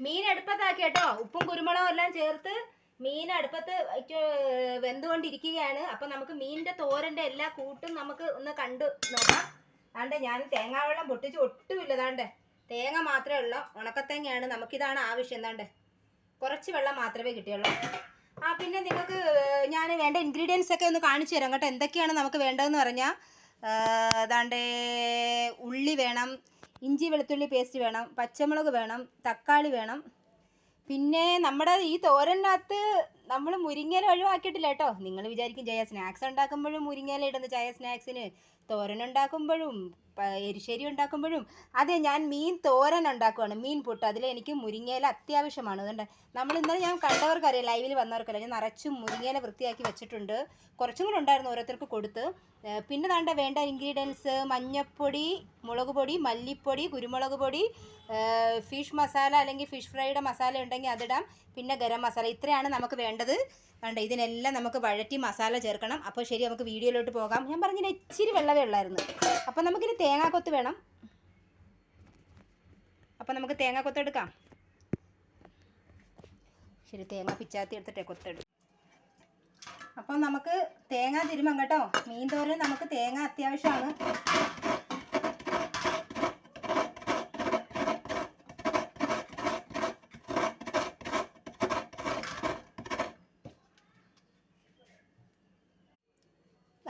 മീൻ അടുപ്പത്താക്കി കേട്ടോ. ഉപ്പും കുരുമുളകും എല്ലാം ചേർത്ത് മീൻ അടുപ്പത്ത് വെന്തുകൊണ്ടിരിക്കുകയാണ്. അപ്പം നമുക്ക് മീനിന്റെ തോരന്റെ എല്ലാ കൂട്ടും നമുക്ക് ഒന്ന് കണ്ടു നോക്കാം. അതാണ്ട് ഞാൻ തേങ്ങാവെള്ളം പൊട്ടിച്ച് ഒട്ടുമില്ല അതാണ്ട് തേങ്ങ മാത്രമേ ഉള്ളൂ. ഉണക്കത്തേങ്ങയാണ് നമുക്കിതാണ് ആവശ്യം എന്താണ്ട്. കുറച്ച് വെള്ളം മാത്രമേ കിട്ടിയുള്ളൂ. ആ പിന്നെ നിങ്ങൾക്ക് ഞാൻ വേണ്ട ഇൻഗ്രീഡിയൻസ് ഒക്കെ ഒന്ന് കാണിച്ചു തരാം കേട്ടോ. എന്തൊക്കെയാണ് നമുക്ക് വേണ്ടതെന്ന് പറഞ്ഞാൽ അതാണ്ട് ഉള്ളി വേണം ഇഞ്ചി വെളുത്തുള്ളി പേസ്റ്റ് വേണം പച്ചമുളക് വേണം തക്കാളി വേണം. പിന്നെ നമ്മുടെ ഈ തോരനകത്ത് നമ്മൾ മുരിങ്ങയില ഒഴിവാക്കിയിട്ടില്ല കേട്ടോ. നിങ്ങൾ വിചാരിക്കും ജയ സ്നാക്സ് ഉണ്ടാക്കുമ്പോഴും മുരിങ്ങയില ഇടുന്ന ചായ സ്നാക്സിന് തോരൻ ഉണ്ടാക്കുമ്പോഴും എരിശ്ശേരി ഉണ്ടാക്കുമ്പോഴും അതെ ഞാൻ മീൻ തോരൻ ഉണ്ടാക്കുവാണ് മീൻ പൊട്ട്. അതിൽ എനിക്ക് മുരിങ്ങയില അത്യാവശ്യമാണ്. അതുകൊണ്ട് നമ്മൾ ഇന്നലെ ഞാൻ കണ്ടവർക്കറിയാം ലൈവിൽ വന്നവർക്കറിയാം. ഞാൻ നിറച്ചും മുരിങ്ങയില വൃത്തിയാക്കി വെച്ചിട്ടുണ്ട്. കുറച്ചും കൂടെ ഉണ്ടായിരുന്നു ഓരോരുത്തർക്ക് കൊടുത്ത്. പിന്നെ താണ്ട വേണ്ട ഇൻഗ്രീഡിയൻസ് മഞ്ഞപ്പൊടി മുളക് പൊടി മല്ലിപ്പൊടി കുരുമുളക് പൊടി ഫിഷ് മസാല അല്ലെങ്കിൽ ഫിഷ് ഫ്രൈയുടെ മസാല ഉണ്ടെങ്കിൽ അതിടാം പിന്നെ ഗരം മസാല ഇത്രയാണ് നമുക്ക് വേണ്ടത്. കണ്ട ഇതിനെല്ലാം നമുക്ക് വഴറ്റി മസാല ചേർക്കണം. അപ്പോൾ ശരി നമുക്ക് വീഡിയോയിലോട്ട് പോകാം. ഞാൻ പറഞ്ഞില്ല ഇച്ചിരി വെള്ളമേ ഉള്ളായിരുന്നു. അപ്പോൾ നമുക്കിനി തേങ്ങാക്കൊത്ത് വേണം. അപ്പോൾ നമുക്ക് തേങ്ങാക്കൊത്ത് എടുക്കാം. ശരി തേങ്ങ പിച്ചാത്തി എടുത്തിട്ടേ കൊത്തെടുക്കും അപ്പോൾ നമുക്ക് തേങ്ങ തിരുമാം കേട്ടോ. മീൻ തോരൻ നമുക്ക് തേങ്ങ അത്യാവശ്യമാണ്.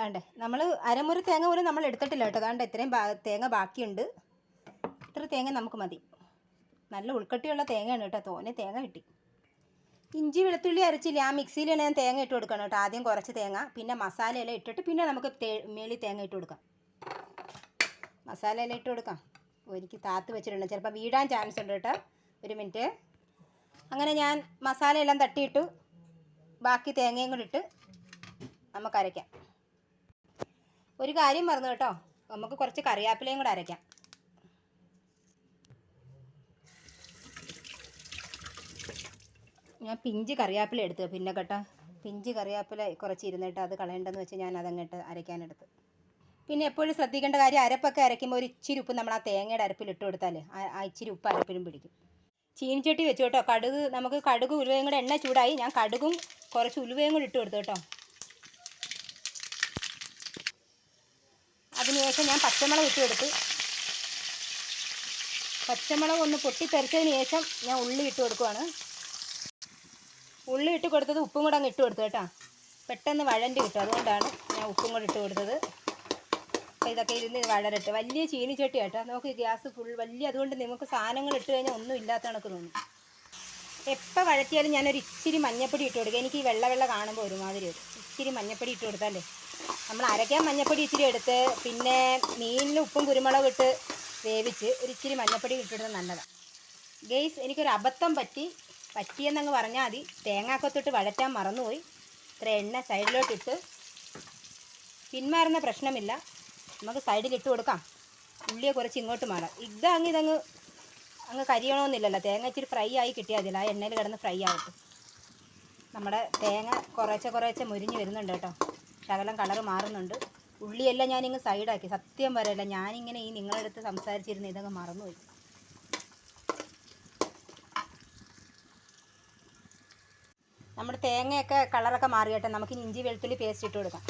വേണ്ടേ നമ്മൾ അരമുറി തേങ്ങ പോലും നമ്മൾ എടുത്തിട്ടില്ല കേട്ടോ. അതാണ്ട് ഇത്രയും തേങ്ങ ബാക്കിയുണ്ട്. ഇത്ര തേങ്ങ നമുക്ക് മതി. നല്ല ഉൾക്കട്ടിയുള്ള തേങ്ങയാണ് കേട്ടോ. തോനെ തേങ്ങ കിട്ടി. ഇഞ്ചി വെളുത്തുള്ളി അരച്ചില്ല ആ മിക്സിയിൽ ഞാൻ തേങ്ങ ഇട്ട് കൊടുക്കണം കേട്ടോ. ആദ്യം കുറച്ച് തേങ്ങ പിന്നെ മസാല എല്ലാം ഇട്ടിട്ട് പിന്നെ നമുക്ക് മേളി തേങ്ങ ഇട്ട് കൊടുക്കാം. മസാല എല്ലാം ഇട്ട് കൊടുക്കാം. എനിക്ക് താത്ത് വെച്ചിട്ടുണ്ട്. ചിലപ്പോൾ വീടാൻ ചാൻസ് ഉണ്ട് കേട്ടോ. ഒരു മിനിറ്റ് അങ്ങനെ ഞാൻ മസാലയെല്ലാം തട്ടിയിട്ടു ബാക്കി തേങ്ങയും കൂടി ഇട്ട് നമുക്ക് അരയ്ക്കാം. ഒരു കാര്യം പറഞ്ഞു കേട്ടോ. നമുക്ക് കുറച്ച് കറിവേപ്പിലയും കൂടെ അരയ്ക്കാം. ഞാൻ പിഞ്ച് കറിവേപ്പില എടുത്ത്. പിന്നെ കേട്ടോ പിഞ്ച് കറിവേപ്പില കുറച്ച് ഇരുന്നിട്ട് അത് കളയണ്ടെന്ന് വെച്ച് ഞാൻ അതങ്ങോട്ട് അരയ്ക്കാനെടുത്ത്. പിന്നെ എപ്പോഴും ശ്രദ്ധിക്കേണ്ട കാര്യം അരപ്പൊക്കെ അരയ്ക്കുമ്പോൾ ഒരു ഇച്ചിരി ഉപ്പ് നമ്മൾ ആ തേങ്ങയുടെ അരപ്പിൽ ഇട്ട് കൊടുത്താൽ ആ- ഇച്ചിരി ഉപ്പ് അരപ്പിലും പിടിക്കും. ചീനിച്ചട്ടി വെച്ചു കേട്ടോ. കടുക് നമുക്ക് കടുക് ഉലുവയും കൂടെ എണ്ണ ചൂടായി. ഞാൻ കടുകും കുറച്ച് ഉലുവയും കൂടി ഇട്ട് കൊടുത്തു കേട്ടോ. അതിനുശേഷം ഞാൻ പച്ചമുളക് ഇട്ട് കൊടുത്തു പച്ചമുളക് ഒന്ന് പൊട്ടിത്തെറിച്ചതിന് ശേഷം ഞാൻ ഉള്ളി ഇട്ട് കൊടുക്കുവാണ്. ഉള്ളി ഇട്ട് കൊടുത്തത് ഉപ്പും കൂടെ അങ്ങ് ഇട്ട് കൊടുത്തു കേട്ടോ. പെട്ടെന്ന് വഴണ്ടി കിട്ടും. അതുകൊണ്ടാണ് ഞാൻ ഉപ്പും കൂടെ ഇട്ട് കൊടുത്തത്. അപ്പോൾ ഇതൊക്കെ ഇരുന്ന് വഴരട്ട്. വലിയ ചീനിച്ചട്ടി കേട്ടോ. നമുക്ക് ഗ്യാസ് ഫുൾ വലിയ അതുകൊണ്ട് നിങ്ങൾക്ക് സാധനങ്ങൾ ഇട്ട് കഴിഞ്ഞാൽ ഒന്നും ഇല്ലാത്ത കണക്ക് തോന്നും. എപ്പോൾ വഴറ്റിയാലും ഞാനൊരു ഇച്ചിരി മഞ്ഞപ്പൊടി ഇട്ട് കൊടുക്കുക എനിക്ക് ഈ വെള്ള വെള്ള കാണുമ്പോൾ ഒരുമാതിരി വരും. ഇച്ചിരി മഞ്ഞപ്പൊടി ഇട്ട് കൊടുത്താലേ നമ്മൾ അരയ്ക്കാൻ മഞ്ഞപ്പൊടി ഇച്ചിരി എടുത്ത് പിന്നെ മീനിന് ഉപ്പും കുരുമുളകും ഇട്ട് വേവിച്ച് ഒരു ഇച്ചിരി മഞ്ഞപ്പൊടി ഇട്ടിടുന്നത് നല്ലതാണ് ഗെയ്സ് എനിക്കൊരു അബദ്ധം പറ്റി. പറ്റിയെന്നങ്ങ് പറഞ്ഞാൽ മതി. തേങ്ങാക്കൊത്തിട്ട് വഴറ്റാൻ മറന്നുപോയി. ഇത്ര എണ്ണ സൈഡിലോട്ടിട്ട് പിന്മാറുന്ന പ്രശ്നമില്ല. നമുക്ക് സൈഡിൽ ഇട്ട് കൊടുക്കാം. ഉള്ളിയെ കുറച്ച് ഇങ്ങോട്ട് മാറാം. ഇത് അങ്ങ് ഇതങ്ങ് അങ്ങ് കരിയണമെന്നില്ലല്ലോ തേങ്ങ ഇച്ചിരി ഫ്രൈ ആയി കിട്ടിയാൽ ആ എണ്ണയിൽ കിടന്ന് ഫ്രൈ ആവട്ടെ. നമ്മുടെ തേങ്ങ കുറേശ്ശെ കുറേശ്ശെ മുരിഞ്ഞ് വരുന്നുണ്ട് കേട്ടോ. ശകലം കളർ മാറുന്നുണ്ട്. ഉള്ളിയെല്ലാം ഞാനിങ്ങ് സൈഡാക്കി. സത്യം പറയല്ല ഞാനിങ്ങനെ ഈ നിങ്ങളുടെ അടുത്ത് സംസാരിച്ചിരുന്ന ഇതങ്ങ് മറന്നുപോയി. നമ്മുടെ തേങ്ങയൊക്കെ കളറൊക്കെ മാറിയട്ടെ. നമുക്ക് ഇഞ്ചി വെളുത്തുള്ളി പേസ്റ്റ് ഇട്ട് കൊടുക്കാം.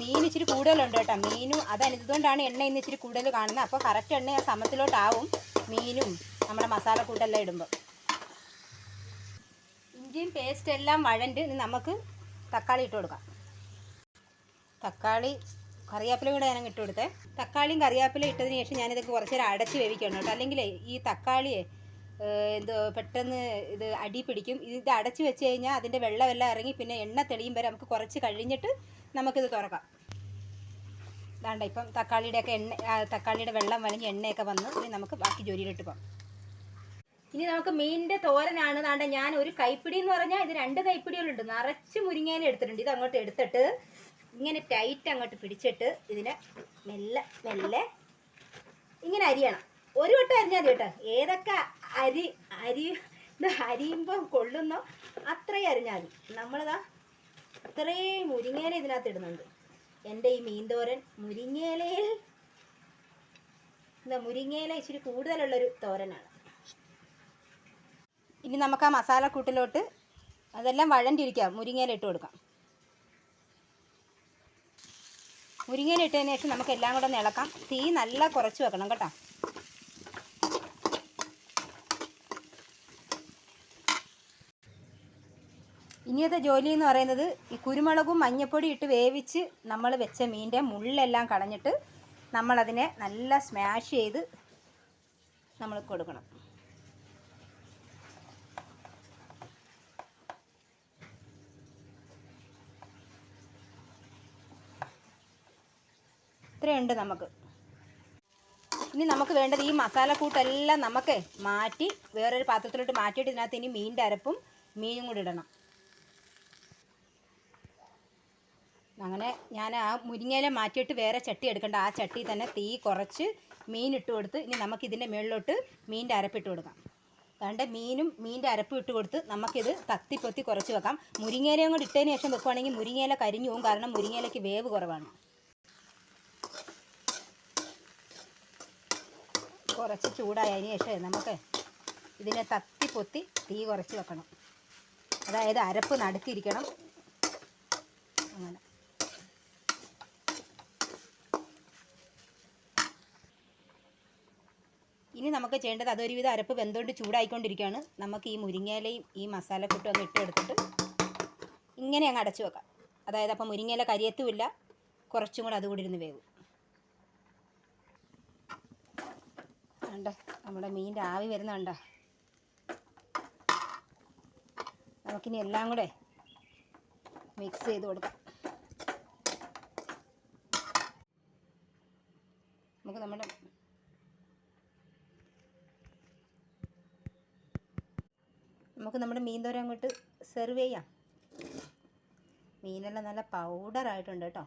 മീൻ ഇച്ചിരി കൂടുതലുണ്ട് കേട്ടോ. മീനും അതനുസരിച്ചുകൊണ്ടാണ് എണ്ണ ഇന്ന് ഇച്ചിരി കൂടുതൽ കാണുന്നത്. അപ്പോൾ കറക്റ്റ് എണ്ണ സമത്തിലോട്ടാവും മീനും നമ്മുടെ മസാല കൂട്ടെല്ലാം ഇടുമ്പോൾ. ഇഞ്ചിയും പേസ്റ്റ് എല്ലാം വഴണ്ട് ഇനി നമുക്ക് തക്കാളി ഇട്ട് കൊടുക്കാം. തക്കാളി കറിവേപ്പില കൂടെ ഞാൻ ഇട്ട് കൊടുത്തേ. തക്കാളിയും കറിവേപ്പില ഇട്ടതിന് ശേഷം ഞാനിതൊക്കെ കുറച്ച് നേരം അടച്ച് വേവിക്കണം കേട്ടോ. അല്ലെങ്കിൽ ഈ തക്കാളിയെ എന്തോ പെട്ടെന്ന് ഇത് അടി പിടിക്കും. ഇത് അടച്ച് വെച്ച് കഴിഞ്ഞാൽ അതിന്റെ വെള്ളമെല്ലാം ഇറങ്ങി പിന്നെ എണ്ണ തെളിയും വരെ നമുക്ക് കുറച്ച് കഴിഞ്ഞിട്ട് നമുക്കിത് തുറക്കാം. ദാണ്ട ഇപ്പം തക്കാളിയുടെയൊക്കെ എണ്ണ തക്കാളിയുടെ വെള്ളം വലിഞ്ഞ് എണ്ണയൊക്കെ വന്ന് ഇനി നമുക്ക് ബാക്കി ജോലിയിലിട്ട് പോകാം. ഇനി നമുക്ക് മീനിന്റെ തോരനാണ്. താണ്ട ഞാൻ ഒരു കൈപ്പിടി എന്ന് പറഞ്ഞാൽ ഇത് രണ്ട് കൈപ്പിടികളുണ്ട്. നിറച്ച് മുരിങ്ങയില എടുത്തിട്ടുണ്ട്. ഇത് അങ്ങോട്ട് എടുത്തിട്ട് ഇങ്ങനെ ടൈറ്റ് അങ്ങോട്ട് പിടിച്ചിട്ട് ഇതിനെ മെല്ലെ മെല്ലെ ഇങ്ങനെ അരിയണം. ഒരു വട്ടം അരിഞ്ഞാൽ കേട്ടോ. ഏതൊക്കെ അരി അരി ഇത് അരിയുമ്പോൾ കൊള്ളുന്നോ അത്രയും അരിഞ്ഞാൽ മതി. നമ്മളിതാ അത്രയും മുരിങ്ങയില ഇതിനകത്ത് ഇടുന്നുണ്ട്. എന്റെ ഈ മീൻതോരൻ മുരിങ്ങയിലയിൽ മുരിങ്ങേല മുരിങ്ങയില ഇച്ചിരി കൂടുതലുള്ളൊരു തോരനാണ്. ഇനി നമുക്ക് ആ മസാലക്കൂട്ടിലോട്ട് അതെല്ലാം വഴണ്ടിരിക്കാം മുരിങ്ങയില ഇട്ട് കൊടുക്കാം. മുരിങ്ങയില ഇട്ടതിന് ശേഷം നമുക്ക് എല്ലാം കൂടെ ഒന്ന് ഇളക്കാം. തീ നല്ല കുറച്ച് വെക്കണം കേട്ടോ. ഇനിയത്തെ ജോലി എന്ന് പറയുന്നത് ഈ കുരുമുളകും മഞ്ഞപ്പൊടി ഇട്ട് വേവിച്ച് നമ്മൾ വെച്ച മീനിന്റെ മുള്ളെല്ലാം കളഞ്ഞിട്ട് നമ്മളതിനെ നല്ല സ്മാഷ് ചെയ്ത് നമ്മൾ കൊടുക്കണം. ഇത്രയുണ്ട് നമുക്ക്. ഇനി നമുക്ക് വേണ്ടത് ഈ മസാലക്കൂട്ടെല്ലാം നമുക്ക് മാറ്റി വേറൊരു പാത്രത്തിലോട്ട് മാറ്റിയിട്ട് ഇതിനകത്ത് ഇനി മീന്റെ അരപ്പും മീനും കൂടി ഇടണം. അങ്ങനെ ഞാൻ ആ മുരിങ്ങയില മാറ്റിയിട്ട് വേറെ ചട്ടി എടുക്കണ്ട. ആ ചട്ടി തന്നെ തീ കുറച്ച് മീൻ ഇട്ട് കൊടുത്ത് ഇനി നമുക്ക് ഇതിന്റെ മുകളിലോട്ട് മീന്റെ അരപ്പ് ഇട്ട് കൊടുക്കാം. അതുകൊണ്ട് മീനും മീന്റെ അരപ്പും ഇട്ട് കൊടുത്ത് നമുക്കിത് തത്തിപ്പൊത്തി കുറച്ച് വെക്കാം. മുരിങ്ങയിലയും കൂടി ഇട്ടതിന് ശേഷം വെക്കുവാണെങ്കിൽ മുരിങ്ങയില കരിഞ്ഞു പോകും. കാരണം മുരിങ്ങയിലയ്ക്ക് വേവ് കുറവാണ്. കുറച്ച് ചൂടായതിന് ശേഷം നമുക്ക് ഇതിനെ തത്തി പൊത്തി തീ കുറച്ച് വെക്കണം. അതായത് അരപ്പ് നടത്തിയിരിക്കണം അങ്ങനെ. ഇനി നമുക്ക് ചെയ്യേണ്ടത് അതൊരുവിധം അരപ്പ് വെന്തുകൊണ്ട് ചൂടായിക്കൊണ്ടിരിക്കുകയാണ്. നമുക്ക് ഈ മുരിങ്ങയിലയും ഈ മസാലക്കൂട്ടും അങ്ങ് ഇട്ടെടുത്തിട്ട് ഇങ്ങനെ അങ്ങ് അടച്ചു വെക്കാം. അതായത് അപ്പം മുരിങ്ങയില കരിയത്തുമില്ല. കുറച്ചും കൂടെ അതുകൂടി ഇരുന്ന് വേവും. കണ്ട? നമ്മുടെ മീന്റെ ആവി വരുന്നുണ്ടോ? നമുക്കിനി എല്ലാം കൂടെ മിക്സ് ചെയ്ത് കൊടുക്കാം. നമുക്ക് നമ്മുടെ നമുക്ക് നമ്മുടെ മീൻ തോര അങ്ങോട്ട് സെർവ് ചെയ്യാം. മീനെല്ലാം നല്ല പൗഡർ ആയിട്ടുണ്ട് കേട്ടോ.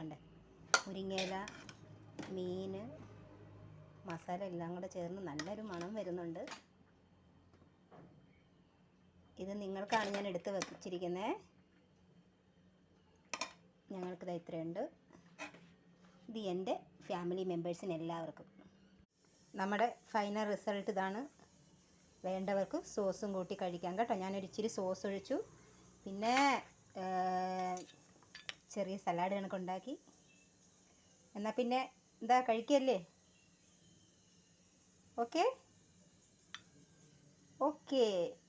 ഉണ്ട് മുരിങ്ങയില മീൻ മസാല എല്ലാം കൂടെ ചേർന്ന് നല്ലൊരു മണം വരുന്നുണ്ട്. ഇത് നിങ്ങൾക്കാണ് ഞാൻ എടുത്ത് വെച്ചിരിക്കുന്നത് ഞങ്ങൾക്കിത് ഇത്രയുണ്ട്. ഇത് എന്റെ ഫാമിലി മെമ്പേഴ്സിന് എല്ലാവർക്കും. നമ്മുടെ ഫൈനൽ റിസൾട്ട് ഇതാണ്. വേണ്ടവർക്ക് സോസും കൂട്ടി കഴിക്കാം കേട്ടോ. ഞാനൊരു ഇച്ചിരി സോസ് ഒഴിച്ചു. പിന്നെ ചെറിയ സലാഡ് കണക്കുണ്ടാക്കി. എന്നാൽ പിന്നെ എന്താ കഴിക്കല്ലേ? okay? Okay.